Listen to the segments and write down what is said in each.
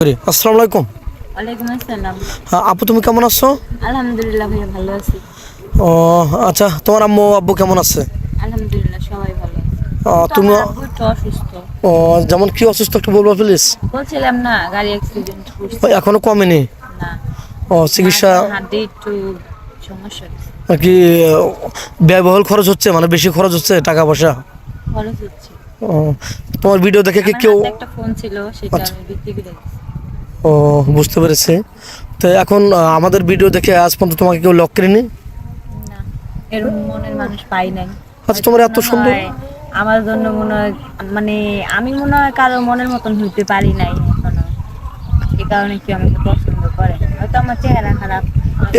আসসালামু আলাইকুম। ওয়ালাইকুম আসসালাম। হ্যাঁ, আপু তুমি কেমন আছো? আলহামদুলিল্লাহ ভাইয়া ভালো আছি। ও আচ্ছা তোমার আম্মু আব্বু কেমন আছে? আলহামদুলিল্লাহ সবাই ভালো আছে। ও, তুমি অসুস্থ। ও যেমন কি অসুস্থ একটু বলব প্লিজ বলছিলাম না গাড়ি অ্যাক্সিডেন্ট করছে এখনও কমেনি? না। ও চিকিৎসা হাতে একটু সমস্যা কি ব্যয়বহুল খরচ হচ্ছে মানে বেশি খরচ হচ্ছে টাকা পয়সা? খরচ হচ্ছে। ও তোমার ভিডিও দেখে কি কেউ একটা ফোন ছিল সেটা আচ্ছা। আমি বিক্রি করে। ও বুঝতে পেরেছি। তো এখন আমাদের ভিডিও দেখে আজ পর্যন্ত তোমাকে কেউ লক করেনি? না এরকম মনের মানুষ পাই নাই। আচ্ছা, তোমার এত সুন্দর- আমার জন্য মনে হয় মানে আমি মনে হয় কারও মনের মতন হইতে পারি নাই এখনও। এই কারণে কি আমাকে পছন্দ করে হয়তো আমার চেহারা খারাপ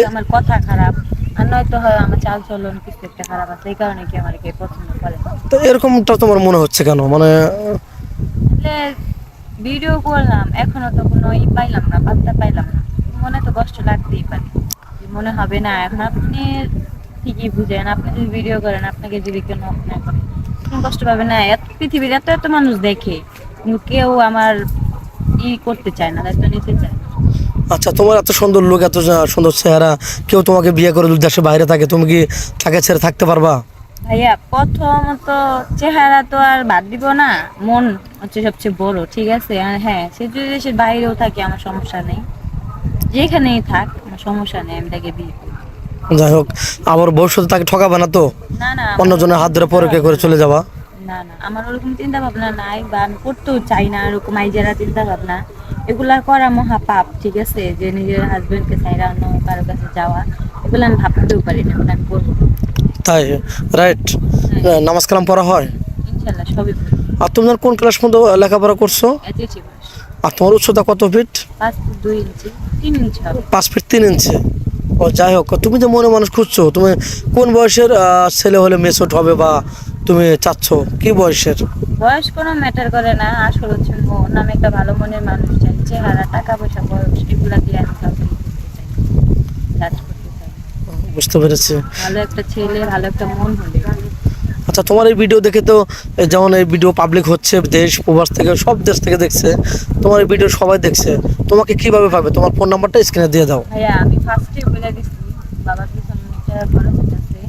আমার কথা খারাপ আর নয়তো হয় আমার চাল চলন কিছু একটা খারাপ আছে এই কারণে কি আমার কেউ পছন্দ করে তো এরকমটা তোমার মনে হচ্ছে কেন? মানে ভিডিও করলাম, এখনও তো কোনো ই পাইলাম না পাত্তা পাইলাম না। মনে তো কষ্ট লাগতেই পারে। মনে হবে না, এখন আপনি ঠিকই বুঝেন, আপনি যদি ভিডিও করেন, আপনাকে যদি কেউ নক না করে কষ্ট পাবে না। এত পৃথিবীর এত এত মানুষ দেখে কেউ আমার ই করতে চায় না, দায়িত্ব নিতে চায়। আচ্ছা তোমার এত সুন্দর লোক এত সুন্দর চেহারা, কেউ তোমাকে বিয়ে করে দেশে বাইরে থাকে, তুমি কি তাকে ছেড়ে থাকতে পারবা? ভাইয়া প্রথমত চেহারা তো আর বাদ দিব না মন হচ্ছে সবচেয়ে বড় ঠিক আছে? আর হ্যাঁ সে যদি দেশের বাইরেও থাকে আমার সমস্যা নেই। যেখানেই থাক আমার সমস্যা নেই আমি তাকে বিয়ে। যাই হোক আবার ভবিষ্যতে তাকে ঠকাবে না তো? না না অন্যজনের হাত ধরে পরকে করে চলে যাবা? না না আমার ওরকম চিন্তা ভাবনা নাই বা আমি করতেও চাই না এরকম আইজারা চিন্তা ভাবনা এগুলা করা মহা পাপ ঠিক আছে? যে নিজের হাজবেন্ডকে ছাইরা অন্য কারও কাছে যাওয়া এগুলো আমি ভাবতেও পারি না আমি করব। না। তাই রাইট নামাজ কালাম পড়া হয়? আর তুমি কোন ক্লাস পর্যন্ত লেখাপড়া করছ? আর তোমার উচ্চতা কত ফিট পাঁচ ফিট তিন ইঞ্চি ও যাই হোক তুমি যে মনে মানুষ খুঁজছো তুমি কোন বয়সের ছেলে হলে মেসট হবে বা তুমি চাচ্ছ? কি বয়সের? বয়স কোনো ম্যাটার করে না আসল হচ্ছে মন। আমি একটা ভালো মনের মানুষ চাই চেহারা টাকা পয়সা বয়স এগুলা দিয়ে আমি কাউকে চাই না। judge করতে চাই না। বুঝতে পেরেছি। ভালো একটা ছেলে ভালো একটা মন হলে আচ্ছা তোমার এই ভিডিও দেখে তো যেমন এই ভিডিও পাবলিক হচ্ছে দেশ প্রবাস থেকে সব দেশ থেকে দেখছে তোমার এই ভিডিও সবাই দেখছে। তোমাকে কীভাবে পাবে তোমার ফোন নাম্বারটা স্ক্রিনে দিয়ে দাও। ভাইয়া আমি ফার্স্টে বলে দিছি বাবার পিছনে টাকা খরচ হচ্ছে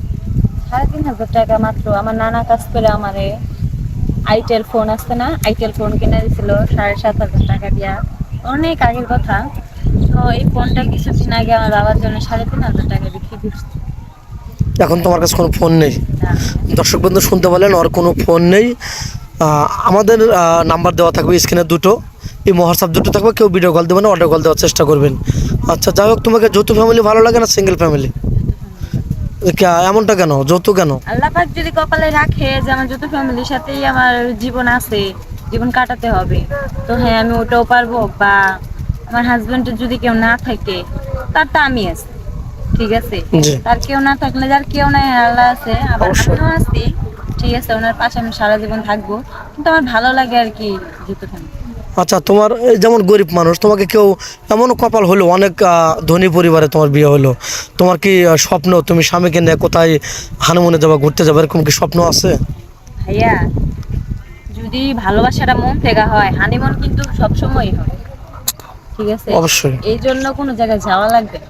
সাড়ে তিন হাজার টাকা মাত্র আমার নানা কাজ করে আমারে আইটেল ফোন আসছে না আইটেল ফোন কিনে দিছিল সাড়ে সাত হাজার টাকা দিয়া। অনেক আগের কথা। তো এই ফোনটা কিছুদিন আগে আমার বাবার জন্য সাড়ে তিন হাজার টাকা বিক্রি করছে এখন তোমার কাছে কোনো ফোন নেই? দর্শক বন্ধু শুনতে পারলেন ওর কোনো ফোন নেই। আমাদের নাম্বার দেওয়া থাকবে স্ক্রিনে দুটো। এই হোয়াটসঅ্যাপ দুটো থাকবে কেউ ভিডিও কল দেবেন অডিও কল দেওয়ার চেষ্টা করবেন। আচ্ছা যাই হোক তোমাকে যৌথ ফ্যামিলি ভালো লাগে না সিঙ্গেল ফ্যামিলি এমনটা কেন? যৌথ কেন? আল্লাহ পাক যদি কপালে রাখে যে আমার যত ফ্যামিলির সাথেই আমার জীবন আছে জীবন কাটাতে হবে তো হ্যাঁ আমি ওটাও পারব বা আমার হাজবেন্ডের যদি কেউ না থাকে তার তো আমি আছি ঠিক আছে? তার কেউ না থাকলে যার কেউ নাই আল্লাহ আছে আবার আমিও আছি ঠিক আছে? ওনার পাশে আমি সারা জীবন থাকব কিন্তু আমার ভালো লাগে আর কি যত ফ্যামিলি আচ্ছা তোমার যেমন গরিব মানুষ তোমাকে কেউ এমন কপাল হলো অনেক ধনী পরিবারে তোমার বিয়ে হলো তোমার কি স্বপ্ন তুমি স্বামীকে নিয়ে কোথায় হানুমনে যাবা ঘুরতে যাবে এরকম কি স্বপ্ন আছে? ভাইয়া যদি ভালোবাসাটা মন থেকে হয় হানিমুন কিন্তু সবসময়ই হয়। ঠিক আছে? অবশ্যই। এই জন্য কোনো জায়গায় যাওয়া লাগবে না।